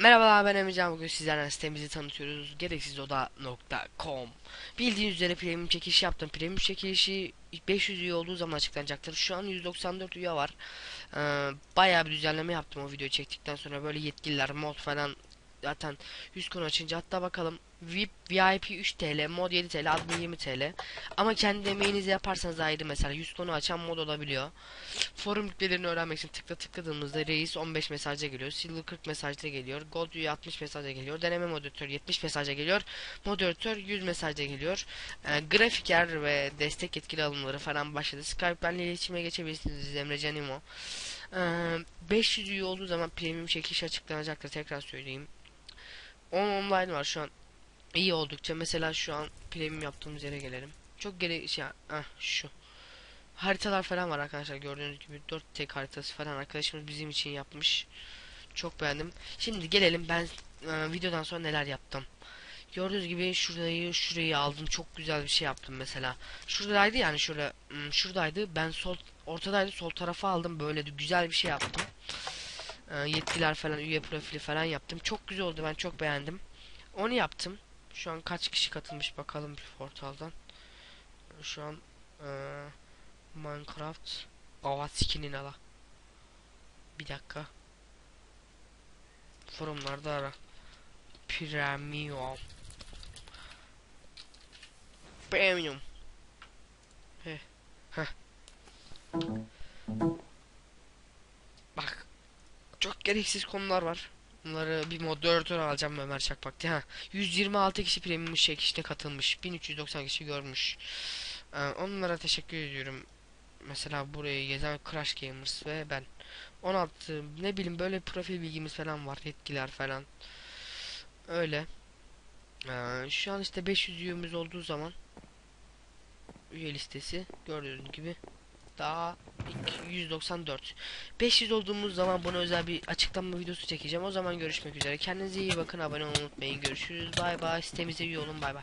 Merhabalar ben Emircan bugün sizlerle sitemizi tanıtıyoruz. Gereksizoda.com Bildiğiniz üzere premium çekiliş yaptım. Premium çekilişi 500 üye olduğu zaman açıklanacaktır. Şu an 194 üye var. Ee, Bayağı bir düzenleme yaptım o videoyu çektikten sonra. Böyle yetkililer mod falan zaten 100 konu açınca hatta bakalım VIP, VIP 3 TL, mod 7 TL, admin 20 TL. Ama kendi emeğinizi yaparsanız ayrı mesela 100 konu açan mod olabiliyor. Forum yüklerini öğrenmek için tıkla tıkladığımızda reis 15 mesajda geliyor. Silver 40 mesajda geliyor. Gold üye 60 mesajda geliyor. Deneme moderatör 70 mesajda geliyor. Moderatör 100 mesajda geliyor. Ee, grafiker ve destek yetkili alımları falan başladı. Skype benle iletişime geçebilirsiniz. Emre Canimo. Ee, 500 üye olduğu zaman premium çekiliş açıklanacaktır. Tekrar söyleyeyim. 10 online var şu an. İyi oldukça mesela şu an premium yaptığımız yere gelelim. Çok geri şey ah şu. Haritalar falan var arkadaşlar gördüğünüz gibi 4 tek haritası falan arkadaşımız bizim için yapmış. Çok beğendim. Şimdi gelelim ben e, videodan sonra neler yaptım. Gördüğünüz gibi şurayı şurayı aldım. Çok güzel bir şey yaptım mesela. Şuradaydı yani şurada hmm, şuradaydı. Ben sol ortadaydı sol tarafa aldım. Böyle güzel bir şey yaptım. E, yetkiler falan üye profili falan yaptım. Çok güzel oldu. Ben çok beğendim. Onu yaptım. Şu an kaç kişi katılmış bakalım portaldan. Şu an eee, Minecraft Avat skinini ala. Bir dakika. Forumlarda ara. Premium. Premium. Heh. Heh. Çok gereksiz konular var. Bunları bir moderatör alacağım Ömer Çakmak'ta. Ha. 126 kişi premium çekişte katılmış. 1390 kişi görmüş. Ee, onlara teşekkür ediyorum. Mesela burayı gezen Crash Gamers ve ben. 16 ne bileyim böyle profil bilgimiz falan var. Yetkiler falan. Öyle. Ee, şu an işte 500 üyemiz olduğu zaman üye listesi gördüğünüz gibi daha 194 500 olduğumuz zaman buna özel bir açıklama videosu çekeceğim. O zaman görüşmek üzere. Kendinize iyi bakın. Abone olmayı unutmayın. Görüşürüz. Bay bay. Sitemize üye olun. Bay bay